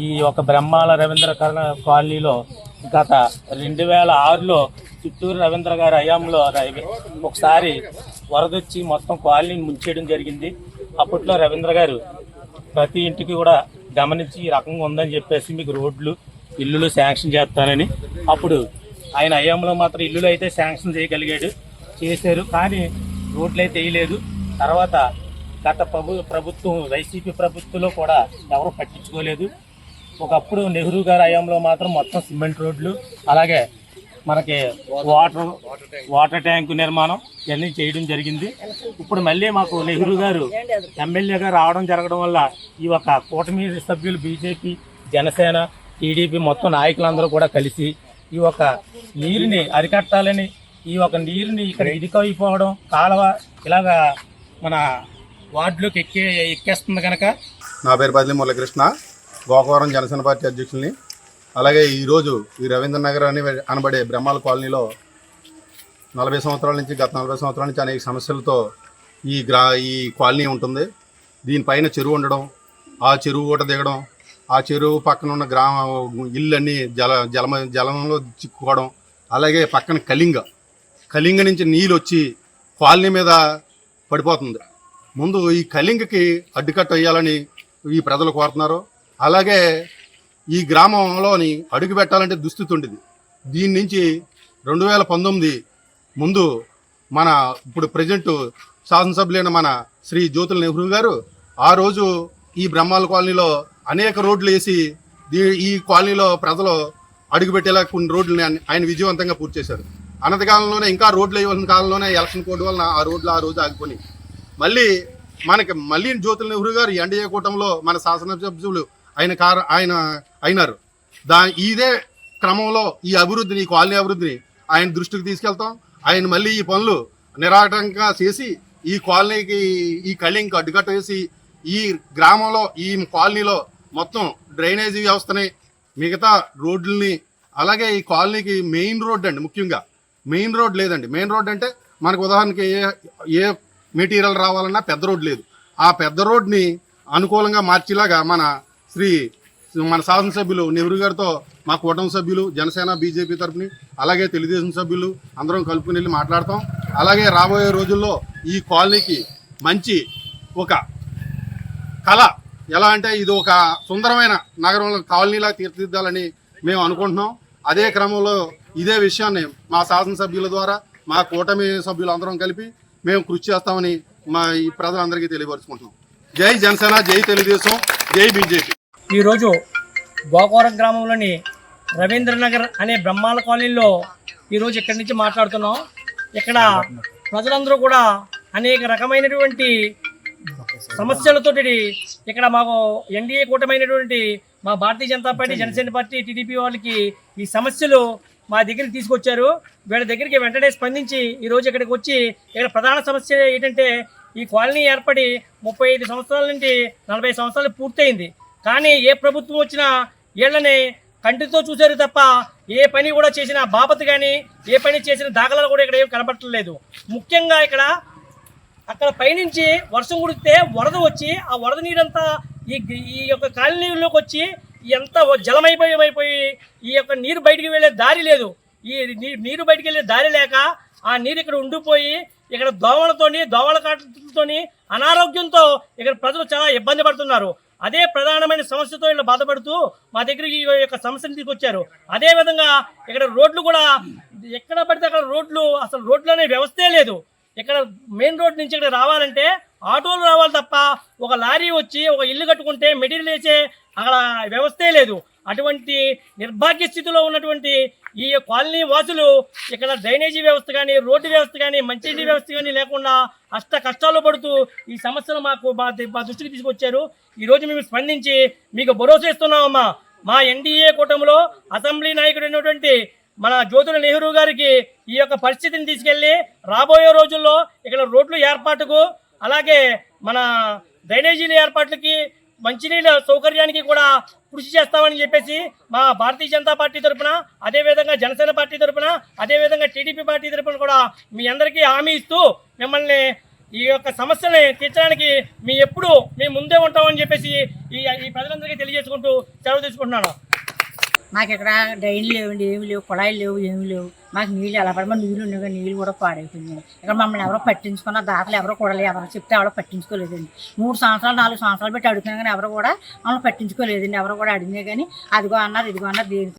ఈ ఒక బ్రహ్మాల రవీంద్ర కరణ కాలనీలో గత రెండు వేల ఆరులో చిత్తూరు రవీంద్ర గారి హయాంలో ఒకసారి వరదొచ్చి మొత్తం కాలనీని ముంచేయడం జరిగింది. అప్పట్లో రవీంద్ర గారు ప్రతి ఇంటికి కూడా గమనించి ఈ రకంగా ఉందని చెప్పేసి మీకు రోడ్లు ఇల్లులు శాంక్షన్ చేస్తానని. అప్పుడు ఆయన హయాంలో మాత్రం ఇల్లులు అయితే శాంక్షన్ చేయగలిగాడు చేశారు. కానీ రోడ్లు అయితే వేయలేదు. తర్వాత గత ప్రభు ప్రభుత్వం వైసీపీ ప్రభుత్వంలో కూడా ఎవరు పట్టించుకోలేదు. ఒకప్పుడు నెహ్రూ గారి హయాంలో మాత్రం మొత్తం సిమెంట్ రోడ్లు అలాగే మనకి వాటర్ వాటర్ ట్యాంకు నిర్మాణం ఇవన్నీ చేయడం జరిగింది. ఇప్పుడు మళ్ళీ మాకు నెహ్రూ గారు ఎమ్మెల్యేగా రావడం జరగడం వల్ల ఈ యొక్క కూటమి సభ్యులు బీజేపీ జనసేన టీడీపీ మొత్తం నాయకులందరూ కూడా కలిసి ఈ యొక్క నీరుని అరికట్టాలని ఈ యొక్క నీరుని ఇక్కడ ఇదికైపోవడం కాలువ ఇలాగా మన వార్డులోకి ఎక్కే ఎక్కేస్తుంది కనుక నా పేరు బదిలీ మురళకృష్ణ. గోకవరం జనసేన పార్టీ అధ్యక్షుల్ని. అలాగే ఈరోజు ఈ రవీంద్ర నగర్ అని అనబడే బ్రహ్మాల కాలనీలో నలభై సంవత్సరాల నుంచి గత నలభై సంవత్సరాల నుంచి అనేక సమస్యలతో ఈ గ్రా ఈ కాలనీ ఉంటుంది. దీనిపైన చెరువు ఉండడం ఆ చెరువు ఊట దిగడం ఆ చెరువు పక్కన ఉన్న గ్రామ ఇళ్ళన్నీ జల జలమ జలంలో చిక్కుకోవడం అలాగే పక్కన కళింగ. కళింగ నుంచి నీళ్ళు వచ్చి కాలనీ మీద పడిపోతుంది. ముందు ఈ కళింగకి అడ్డుకట్ట వేయాలని ఈ ప్రజలు కోరుతున్నారు. అలాగే ఈ గ్రామంలోని అడుగు పెట్టాలంటే దుస్థితి ఉండేది దీని నుంచి రెండు వేల పంతొమ్మిది ముందు మన ఇప్పుడు ప్రజెంట్ శాసనసభ్యులైన మన శ్రీ జ్యోతుల నెహ్రూ గారు ఆ రోజు ఈ బ్రహ్మాల కాలనీలో అనేక రోడ్లు వేసి దీ- ఈ కాలనీలో ప్రజలు అడుగుపెట్టేలా కొన్ని రోడ్లని ఆయన- ఆయన విజయవంతంగా పూర్తి చేశారు. అనంతకాలంలోనే ఇంకా రోడ్లు వేయవలసిన కాలంలోనే ఎలక్షన్ కోడ్ వలన ఆ రోడ్లు ఆ రోజు ఆగిపోయి మళ్ళీ మనకి మళ్ళీ జ్యోతుల నెహ్రూ గారు ఎన్డీఏ కూటమిలో మన శాసనసభ్యులు ఆయన కార ఆయన అయినారు. దా ఇదే క్రమంలో ఈ అభివృద్ధిని ఈ కాలనీ అభివృద్ధిని ఆయన దృష్టికి తీసుకెళ్తాం. ఆయన మళ్ళీ ఈ పనులు నిరాటంగా చేసి ఈ కాలనీకి ఈ కళింకి అడ్డుకట్ట వేసి ఈ గ్రామంలో ఈ కాలనీలో మొత్తం డ్రైనేజీ వ్యవస్థని మిగతా రోడ్లని అలాగే ఈ కాలనీకి మెయిన్ రోడ్ అండి ముఖ్యంగా. మెయిన్ రోడ్ లేదండి. మెయిన్ రోడ్ అంటే మనకు ఉదాహరణకి ఏ ఏ మెటీరియల్ రావాలన్నా పెద్ద రోడ్ లేదు. ఆ పెద్ద రోడ్ని అనుకూలంగా మార్చేలాగా మన శ్రీ మన శాసనసభ్యులు నెహ్రూ గారితో మా కూటమి సభ్యులు జనసేన బీజేపీ తరఫుని అలాగే తెలుగుదేశం సభ్యులు అందరం కలుపుకుని వెళ్ళి మాట్లాడతాం. అలాగే రాబోయే రోజుల్లో ఈ కాలనీకి మంచి ఒక కళ ఎలా అంటే ఇది ఒక సుందరమైన నగరంలో కాలనీలా తీర్చిదిద్దాలని మేము అనుకుంటున్నాం. అదే క్రమంలో ఇదే విషయాన్ని మా శాసనసభ్యుల ద్వారా మా కూటమి సభ్యులు అందరం కలిపి మేము కృషి చేస్తామని మా ఈ ప్రజలందరికీ తెలియపరుచుకుంటున్నాం. జై జనసేన జై తెలుగుదేశం జై బీజేపీ. ఈరోజు గోకవరం గ్రామంలోని రవీంద్రనగర్ అనే బ్రహ్మాల కాలనీలో ఈరోజు ఇక్కడి నుంచి మాట్లాడుతున్నాం. ఇక్కడ ప్రజలందరూ కూడా అనేక రకమైనటువంటి సమస్యలతోటి ఇక్కడ మాకు ఎన్డీఏ కూటమైనటువంటి మా Bharatiya Janata party Janasena party TDP వాళ్ళకి ఈ సమస్యలు మా దగ్గరికి తీసుకొచ్చారు. వీళ్ళ దగ్గరికి వెంటనే స్పందించి ఈరోజు ఇక్కడికి వచ్చి ఇక్కడ ప్రధాన సమస్య ఏంటంటే ఈ కాలనీ ఏర్పడి ముప్పై ఐదు సంవత్సరాల నుండి నలభై సంవత్సరాలు పూర్తయింది. కానీ ఏ ప్రభుత్వం వచ్చినా వీళ్ళని కంటితో చూశారు తప్ప ఏ పని కూడా చేసిన బాపత్ కానీ ఏ పని చేసిన దాఖలాలు కూడా ఇక్కడ ఏం కనబట్టలేదు ముఖ్యంగా ఇక్కడ అక్కడ పైనుంచి వర్షం కుడితే వరద వచ్చి ఆ వరద నీరంతా ఈ ఈ యొక్క కాలనీలోకి వచ్చి ఎంత జలమైపోయి ఈ యొక్క నీరు బయటికి వెళ్ళే దారి లేదు. ఈ నీరు బయటికి వెళ్ళే దారి లేక ఆ నీరు ఇక్కడ ఉండిపోయి ఇక్కడ దోమలతోని దోమల కాటలతోని అనారోగ్యంతో ఇక్కడ ప్రజలు చాలా ఇబ్బంది పడుతున్నారు. అదే ప్రధానమైన సమస్యతో వీళ్ళు బాధపడుతూ మా దగ్గరికి ఈ యొక్క సమస్యను తీసుకొచ్చారు. అదేవిధంగా ఇక్కడ రోడ్లు కూడా ఎక్కడ పడితే అక్కడ రోడ్లు అసలు రోడ్లు అనే వ్యవస్థే లేదు. ఇక్కడ మెయిన్ రోడ్ నుంచి ఇక్కడ రావాలంటే ఆటోలు రావాలి తప్ప ఒక లారీ వచ్చి ఒక ఇల్లు కట్టుకుంటే మెటీరియల్ వేసే అక్కడ వ్యవస్థే లేదు. అటువంటి నిర్భాగ్య స్థితిలో ఉన్నటువంటి ఈ కాలనీ వాసులు ఇక్కడ డ్రైనేజీ వ్యవస్థ కానీ రోడ్డు వ్యవస్థ కానీ మంచినీటి వ్యవస్థ కానీ లేకుండా అష్ట కష్టాలు పడుతూ ఈ సమస్యలు మాకు మా దృష్టికి తీసుకొచ్చారు. ఈరోజు మేము స్పందించి మీకు భరోసా ఇస్తున్నామమ్మా. మా ఎన్డీఏ కూటమిలో అసెంబ్లీ నాయకుడు అయినటువంటి మన జ్యోతుల నెహ్రూ గారికి ఈ యొక్క పరిస్థితిని తీసుకెళ్ళి రాబోయే రోజుల్లో ఇక్కడ రోడ్లు ఏర్పాటుకు అలాగే మన డ్రైనేజీల ఏర్పాట్లకి మంచినీళ్ళ సౌకర్యానికి కూడా కృషి చేస్తామని చెప్పేసి మా భారతీయ జనతా పార్టీ తరఫున అదేవిధంగా జనసేన పార్టీ తరపున అదేవిధంగా టీడీపీ పార్టీ తరపున కూడా మీ అందరికీ హామీ ఇస్తూ మిమ్మల్ని ఈ యొక్క సమస్యని తీర్చడానికి మీ ఎప్పుడు మీ ముందే ఉంటామని చెప్పేసి ఈ ఈ ప్రజలందరికీ తెలియజేసుకుంటూ సెలవు తీసుకుంటున్నాను. మాకు ఇక్కడ డ్రైన్లు లేవండి ఏమి లేవు కుళాయిలు లేవు ఏమి లేవు. మాకు నీళ్ళు ఎలా పడమో నీళ్ళు ఉన్నాయి కానీ నీళ్ళు కూడా పాడైపోయింది ఇక్కడ మమ్మల్ని ఎవరో పట్టించుకున్న దాఖలు ఎవరో కూడా ఎవరో చెప్తే ఎవరో పట్టించుకోలేదండి. మూడు సంవత్సరాలు నాలుగు సంవత్సరాలు పెట్టి అడుగుతున్నా కానీ ఎవరు కూడా మమ్మల్ని పట్టించుకోలేదండి. ఎవరు కూడా అడిగినా కానీ అదిగో అన్నారు ఇదిగో అన్నారు దేని